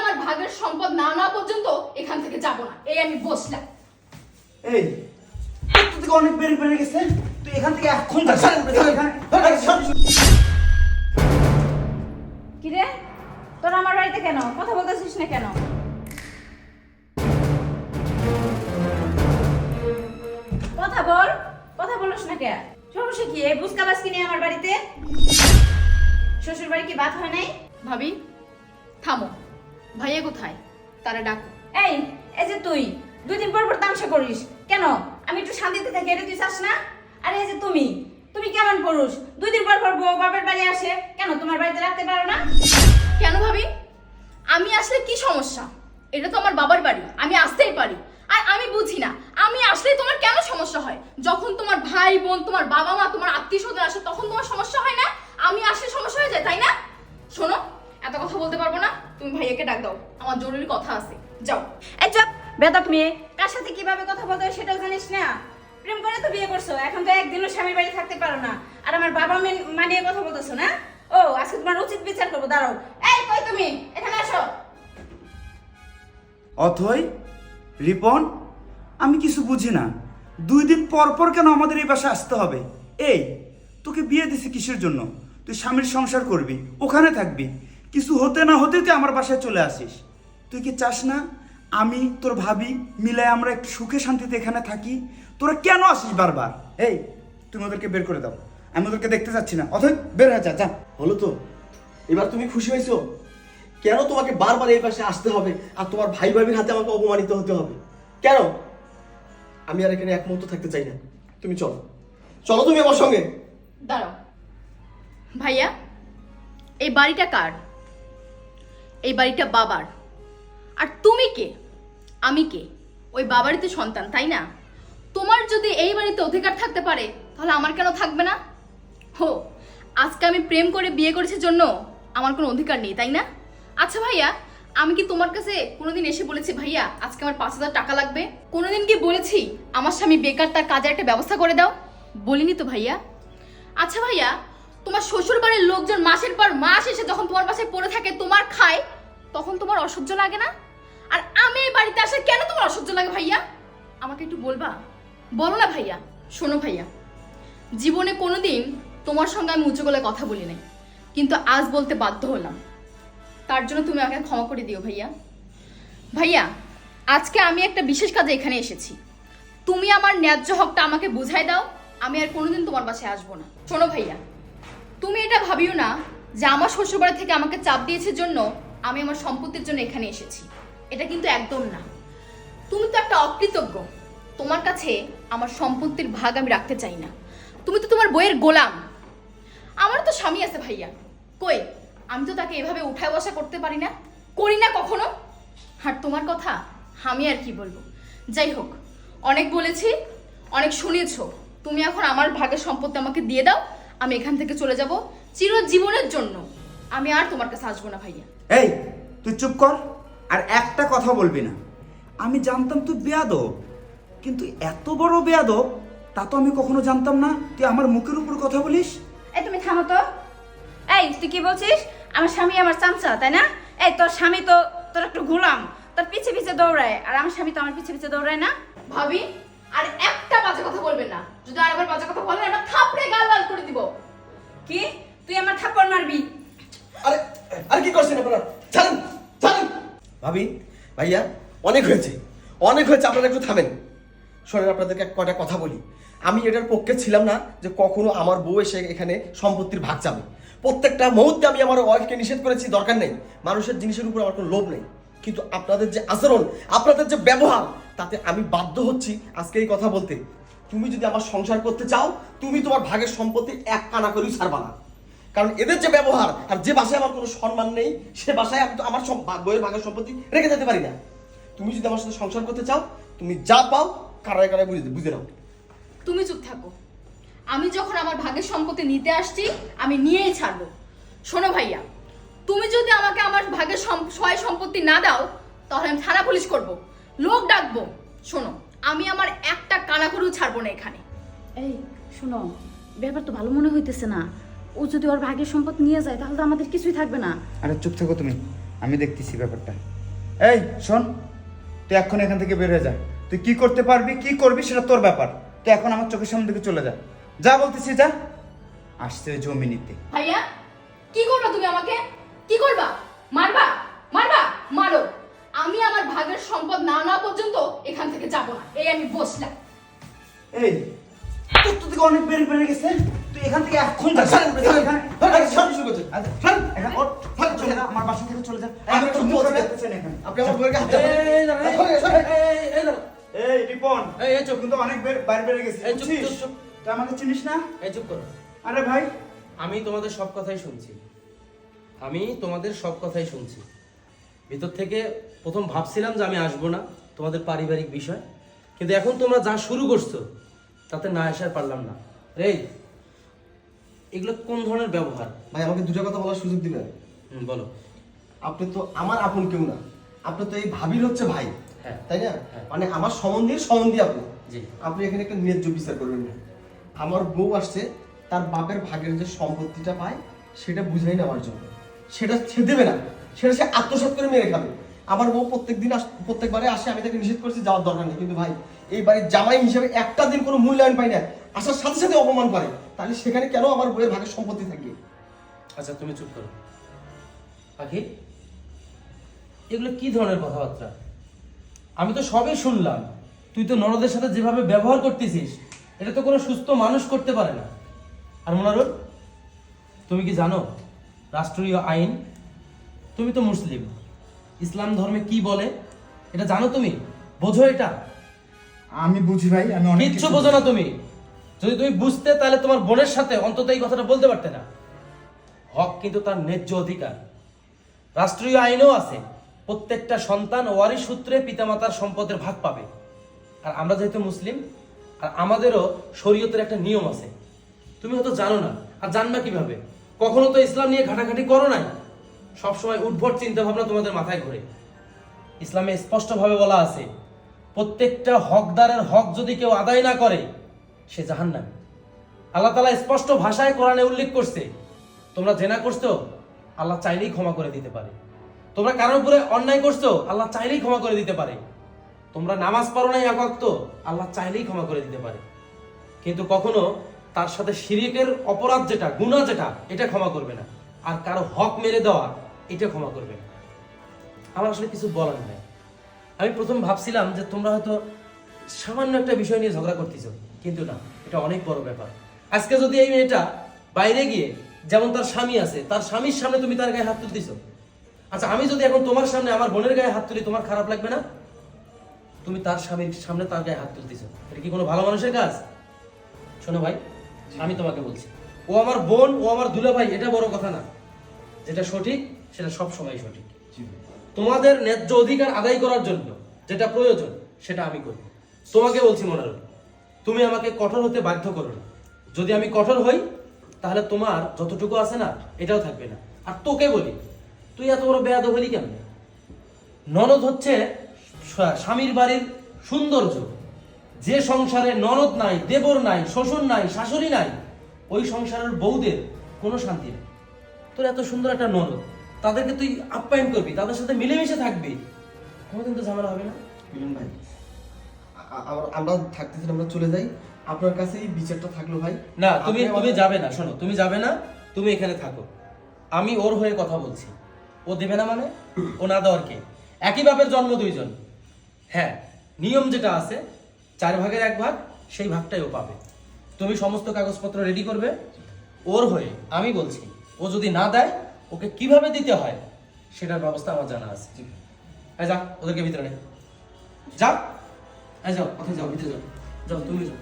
আমার ভাগের সম্পদ না না পর্যন্ত এখান থেকে যাব না। এই আমি বসলাম। এই তোর থেকে অনেক বেড়ে বেড়ে গেছে। তুই এখান থেকে এখন ছাড়। কিরে? তোর আমার বাড়িতে কেন? কথা বলতেছিস না কেন? কথা বল কথা বলিস না কে? সমস্যা কি? এই বুসকা বাসকি নিয়ে আমার বাড়িতে? শ্বশুর বাড়ি কি বাত হয় নাই? ভাবি থামো। ভাইয়া কোথায়? তারা ডাকো। এই এই যে তুই দুই দিন পর পর তামসা করিস। কেন? আমি একটু শান্তিতে থাকি এটা তুই চাস না? আরে এই যে তুমি তুমি কেমন পুরুষ? দুই দিন পর পর বউ বাপের বাড়ি আসে কেন তোমার বাড়িতে রাখতে পারো না? কেন ভাবি? আমি আসলে কি সমস্যা? এটা তো আমার বাবার বাড়ি আমি আসতেই পারি। আর আমি বুঝি না আমি আসলে তোমার কেন সমস্যা হয়? যখন তোমার ভাই বোন তোমার বাবা মা তোমার আত্মীয় স্বজন আসে তখন তোমার সমস্যা হয় না? আমি আসলে সমস্যা হয়ে যায় তাই না? শোনো এত কথা বলতে পারব না। তুমি ভাইয়াকে ডাক দাও। আমার জরুরি কথা আছে। যাও। এই চপ বেদক মেয়ে। কার সাথে কীভাবে কথা বলতে হয় সেটাও জানিস না? প্রেম করে তো বিয়ে করছ এখন তো একদিনও স্বামীর বাড়ি থাকতে পারো না। আর আমার বাবা মেন- মানিয়ে কথা বলতেছো না? ও আজকে তোমার উচিত বিচার করব দাঁড়াও। এই কই তুমি? এখানে আসো। অথই রিপন আমি কিছু বুঝি না। দুই দিন পর পর কেন আমাদের এই বাসায় আসতে হবে? এই তোকে বিয়ে দিছি কিসের জন্য? তুই স্বামীর সংসার করবি ওখানে থাকবি। কিছু হতে না হতে তুই আমার বাসায় চলে আসিস। তুই কি চাস না আমি তোর ভাবি মিলে আমরা একটু সুখে শান্তিতে এখানে থাকি? তোরা কেন আসিস বারবার? এই তুমি ওদেরকে বের করে দাও। আমি ওদেরকে দেখতে চাচ্ছি না। অথই বের হয়ে যা যা। হলো তো। এবার তুমি খুশি হয়েছো? কেন তোমাকে বারবার এই পাশে আসতে হবে আর তোমার ভাই ভাবির হাতে আমাকে অপমানিত হতে হবে? কেন? আমি আর এখানে এক মুহূর্ত থাকতে চাই না। তুমি চলো। চলো তুমি আমার সঙ্গে। দাঁড়াও। ভাইয়া এই বাড়িটা কার? এই বাড়িটা বাবার। আর তুমি কে? আমি কে? ওই বাবারই তো সন্তান, তাই না? তোমার যদি এই বাড়িতে অধিকার থাকতে পারে, তাহলে আমার কেন থাকবে না? হো, আজকে আমি প্রেম করে বিয়ে করেছি জন্য আমার কোনো অধিকার নেই, তাই না? আচ্ছা ভাইয়া, আমি কি তোমার কাছে কোনোদিন এসে বলেছি, ভাইয়া, আজকে আমার পাঁচ হাজার টাকা লাগবে কোনোদিন কি বলেছি, আমার স্বামী বেকার, তার কাজের একটা ব্যবস্থা করে দাও বলিনি তো ভাইয়া। আচ্ছা ভাইয়া, তোমার শ্বশুর বাড়ির লোকজন মাসের পর মাস এসে যখন তোমার পাশে পড়ে থাকে, তোমার খায় তখন তোমার অসহ্য লাগে না? আর আমি এই বাড়িতে আসে কেন তোমার অসহ্য লাগে ভাইয়া? আমাকে একটু বলবা? বলো না ভাইয়া, শোনো ভাইয়া। জীবনে কোনোদিন তোমার সঙ্গে আমি উঁচু গলায় কথা বলি নাই, কিন্তু আজ বলতে বাধ্য হলাম। তার জন্য তুমি আমাকে ক্ষমা করে দিও ভাইয়া। ভাইয়া, আজকে আমি একটা বিশেষ কাজে এখানে এসেছি। তুমি আমার ন্যায্য হকটা আমাকে বুঝাই দাও, আমি আর কোনোদিন তোমার বাসায় আসব না। শোনো ভাইয়া, তুমি এটা ভাবিও না যে আমার শ্বশুরবাড়ি থেকে আমাকে চাপ দিয়েছে জন্য আমি আমার সম্পত্তির জন্য এখানে এসেছি। এটা কিন্তু একদম না। তুমি তো একটা অকৃতজ্ঞ। তোমার কাছে আমার সম্পত্তির ভাগ আমি রাখতে চাই না। তুমি তো তোমার বইয়ের গোলাম। আমার তো স্বামী আছে ভাইয়া। কই, আমি তো তাকে এভাবে উঠায় বসা করতে পারি না? করি না কখনো? আর তোমার কথা আমি আর কি বলব? যাই হোক, অনেক বলেছি, অনেক শুনেছো। তুমি এখন আমার ভাগের সম্পত্তি আমাকে দিয়ে দাও। আমি এখান থেকে চলে যাব চিরজীবনের জন্য। আমি আর তোমার কাছে আসব না ভাইয়া। এই তুই চুপ কর আর একটা কথা বলবি না। আমি জানতাম তুই বেয়াদব কিন্তু এত বড় বেয়াদব তা তো আমি কখনো জানতাম না। তুই আমার মুখের উপর কথা বলিস? এই তুমি থামো তো। এই তুই কি বলছিস? আমার স্বামী আমার চামচা তাই না? এই তোর স্বামী তো তোর একটু ঘুলাম তোর পিছে পিছে দৌড়ায় আর আমার স্বামী তো আমার পিছে পিছে দৌড়ায় না। ভাবি আর একটা বাজে কথা বলবেন না। যদি আরেকবার বাজে কথা বলেন একটা থাপড়ে গাল লাল করে দিব। কি? তুই আমার থাপ্পড় মারবি। আরে কি করছেন আপনারা? ছাড়েন ছাড়েন। ভাবি, ভাইয়া, অনেক হয়েছে। অনেক হয়েছে, আপনারা একটু থামেন। শোনেন, আপনাদেরকে কয়টা কথা বলি। আমি এটার পক্ষে ছিলাম না যে কখনো আমার বউ এসে এখানে সম্পত্তির ভাগ চাবে। প্রত্যেকটা মুহূর্তে আমি আমার ওয়াইফকে নিষেধ করেছি, দরকার নেই। মানুষের জিনিসের উপর আমার কোনো লোভ নেই। কিন্তু আপনাদের যে আচরণ, আপনাদের যে ব্যবহার, তাতে আমি বাধ্য হচ্ছি আজকে এই কথা বলতে। তুমি যদি আমার সংসার করতে চাও, তুমি তোমার ভাগের সম্পত্তি এক কানা করেও ছাড়বা না। কারণ এদের যে ব্যবহার আর যে বাসায় আমার কোনো সম্মান নেই সে বাসায় আমি তো আমার বইয়ের ভাগের সম্পত্তি রেখে যেতে পারি না। তুমি যদি আমার সাথে সংসার করতে চাও তুমি যা পাও কারায় কারায় বুঝে বুঝে নাও। তুমি চুপ থাকো। আমি যখন আমার ভাগের সম্পত্তি নিতে আসছি আমি নিয়েই ছাড়বো। শোনো ভাইয়া তুমি যদি আমাকে আমার ভাগের সয় সম্পত্তি না দাও তাহলে আমি থানা পুলিশ করব লোক ডাকবো। শোনো আমি আমার একটা কানা করেও ছাড়বো না এখানে। এই শোনো ব্যাপার তো ভালো মনে হইতেছে না। ও যদি ওর ভাগের সম্পদ নিয়ে যায় তাহলে তো আমাদের কিছুই থাকবে না। আরে চুপ থাকো তুমি আমি দেখতেছি ব্যাপারটা। এই শোন তুই এখন এখান থেকে বের হয়ে যা। তুই কি করতে পারবি কি করবি সেটা তোর ব্যাপার। তুই এখন আমার চোখের সামনে থেকে চলে যা। যা বলতেছি যা। আসছে ওই জমি নিতে ভাইয়া কি করবা তুমি আমাকে? কি করবা? মারবা? মারবা? মারো। আমি আমার ভাগের সম্পদ না না পর্যন্ত এখান থেকে যাব না। এই আমি বসলাম। এই তোর তো থেকে অনেক বেড়ে বেড়ে গেছে। তুই এখান থেকে এখন যা। ছাড়েন, ছাড়েন, এখানে- ছাড়েন, ছাড়েন, শুরু করছেন। ছাড়েন, এখানে ওর, ছাড়েন, চলে যা আমার বাসা থেকে চলে যা। আপনি একদম চুপ মুখে এখানে আপনি আমার বউয়ের হাত এই, দাঁড়া, এই, সরে, সরে। এই, এই, এই, দাঁড়া। এই রিপন এই, এই, চুপ। কিন্তু অনেক বাইরে বেড়ে গেছে এই, চুপ, চুপ। তুই আমাকে চিনিস না? এই চুপ করো। আরে ভাই। আমি তোমাদের সব কথাই শুনছি। আমি তোমাদের সব কথাই শুনছি। ভিতর থেকে প্রথম ভাবছিলাম যে আমি আসব না তোমাদের পারিবারিক বিষয়। কিন্তু এখন তোমরা যা শুরু করছ তাতে না আসার পারলাম না। রে এগুলো কোন ধরনের ব্যবহার? ভাই আমাকে দুটো কথা বলার সুযোগ দিবেন? হুম, বলো। আপনি তো আমার আপন কেউ না। আপনি তো এই ভাবির হচ্ছে ভাই হ্যাঁ। তাই না? হ্যাঁ। মানে আমার সম্বন্ধের সম্বন্ধী আপনি। জি। আপনি এখানে একটা ন্যায্য বিচার করবেন না। আমার বউ আসছে তার বাপের ভাগের যে সম্পত্তিটা পায় সেটা বুঝাই নেওয়ার জন্য। সেটা সে দেবে না। সেটা সে আত্মসাৎ করে মেরে খাবে। আমার বউ প্রত্যেক দিন প্রত্যেকবারে আসে, আমি তাকে নিষেধ করছি, যাওয়ার দরকার নেই। কিন্তু ভাই, এই বাড়ির জামাই হিসেবে একটা দিন কোনো মূল্যায়ন পাই না। আসার সাথে সাথে অপমান করে। তাহলে সেখানে কেন আমার বউয়ের ভাগের সম্পত্তি থাকবে? আচ্ছা তুমি চুপ করো। পাখি, এগুলো কি ধরনের কথাবার্তা? আমি তো সবই শুনলাম। তুই তো নরদের সাথে যেভাবে ব্যবহার করতেছিস, এটা তো কোনো সুস্থ মানুষ করতে পারে না। আর মোনারুল, তুমি কি জানো, রাষ্ট্রীয় আইন, তুমি তো মুসলিম। ইসলাম ধর্মে কি বলে? এটা জানো তুমি? বোঝো এটা। আমি বুঝি ভাই আমি অনেক কিচ্ছু কিছু বোঝো না তুমি। যদি তুমি বুঝতে তাহলে তোমার বোনের সাথে অন্তত এই কথাটা বলতে পারতে না। হক কিন্তু তার ন্যায্য অধিকার। রাষ্ট্রীয় আইনও আছে প্রত্যেকটা সন্তান ওয়ারি সূত্রে পিতামাতার সম্পদের ভাগ পাবে। আর আমরা যেহেতু মুসলিম আর আমাদেরও শরীয়তের একটা নিয়ম আছে। তুমি হয়তো জানো না আর জানবা কীভাবে? কখনো তো ইসলাম নিয়ে ঘাটাঘাটি করো নাই? সবসময় উদ্ভট চিন্তা ভাবনা তোমাদের মাথায় ঘুরে। ইসলামে স্পষ্টভাবে বলা আছে, প্রত্যেকটা হকদারের হক যদি কেউ আদায় না করে, সে জাহান্নামী। আল্লাহ তালা স্পষ্ট ভাষায় কোরআনে উল্লেখ করছে, তোমরা জেনা করছ, আল্লাহ চাইলেই ক্ষমা করে দিতে পারে। তোমরা কারোর উপরে অন্যায় করছ, আল্লাহ চাইলেই ক্ষমা করে দিতে পারে। তোমরা নামাজ পড়ো নাই একাক্ত, আল্লাহ চাইলেই ক্ষমা করে দিতে পারে। কিন্তু কখনো তার সাথে শিরিকের অপরাধ যেটা, গুনাহ যেটা, এটা ক্ষমা করবে না। আর কারও হক মেরে দেওয়া এটা ক্ষমা করবে আমার আসলে কিছু বলার নাই। আমি প্রথম ভাবছিলাম যে তোমরা হয়তো সামান্য একটা বিষয় নিয়ে ঝগড়া করতেছো, কিন্তু না, এটা অনেক বড় ব্যাপার। আজকে যদি এই মেয়েটা বাইরে গিয়ে যেমন তার স্বামী আছে, তার স্বামীর সামনে তুমি তার গায়ে হাত তুলতেছো আচ্ছা আমি যদি এখন তোমার সামনে আমার বোনের গায়ে হাত তুলি, তোমার খারাপ লাগবে না? তুমি তার স্বামীর সামনে তার গায়ে হাত তুলতেছো। এটা কি কোনো ভালো মানুষের কাজ? শোনো ভাই, আমি তোমাকে বলছি, ও আমার বোন, ও আমার দুলা ভাই এটা বড় কথা না। যেটা সঠিক সেটা সব সময় সঠিক। তোমাদের ন্যায্য অধিকার আদায় করার জন্য যেটা প্রয়োজন, সেটা আমি করি তোমাকে বলছি মনারুল তুমি আমাকে কঠোর হতে বাধ্য করো না। যদি আমি কঠোর হই, তাহলে তোমার যতটুকু আছে না, এটাও থাকবে না। আর তোকে বলি, তুই এত বড় বেয়াদ হলি কেন ননদ হচ্ছে স্বামীর বাড়ির সৌন্দর্য। যে সংসারে ননদ নাই, দেবর নাই, শ্বশুর নাই, শাশুড়ি নাই, ওই সংসারের বউদের কোনো শান্তি নেই। তোর এত সুন্দর একটা ননদ। তাদেরকে তুই আপ্যায়ন করবি তাদের সাথে মিলেমিশে থাকবি। কোনোদিন তো ঝামেলা হবে না। মিলন ভাই আমরা- থাকতেছি আমরা চলে যাই। আপনার কাছে এই বিচারটা থাকল ভাই। না তুমি তুমি যাবে না শোনো তুমি যাবে না তুমি এখানে থাকো। আমি ওর হয়ে কথা বলছি। ও দেবে না মানে? ও না দেওয়ার কে? একই বাপের জন্ম দুইজন। হ্যাঁ নিয়ম যেটা আছে চার ভাগের এক ভাগ সেই ভাগটাই ও পাবে। তুমি সমস্ত কাগজপত্র রেডি করবে। ওর হয়ে আমি বলছি ও যদি না দেয় ওকে কীভাবে দিতে হয় সেটার ব্যবস্থা আমার জানা আছে, ঠিক আছে? যা, ওদেরকে ভিতরে নে। যা। যাও কোথায় যাও, ভিতরে যাও। যাও তুমি যাও।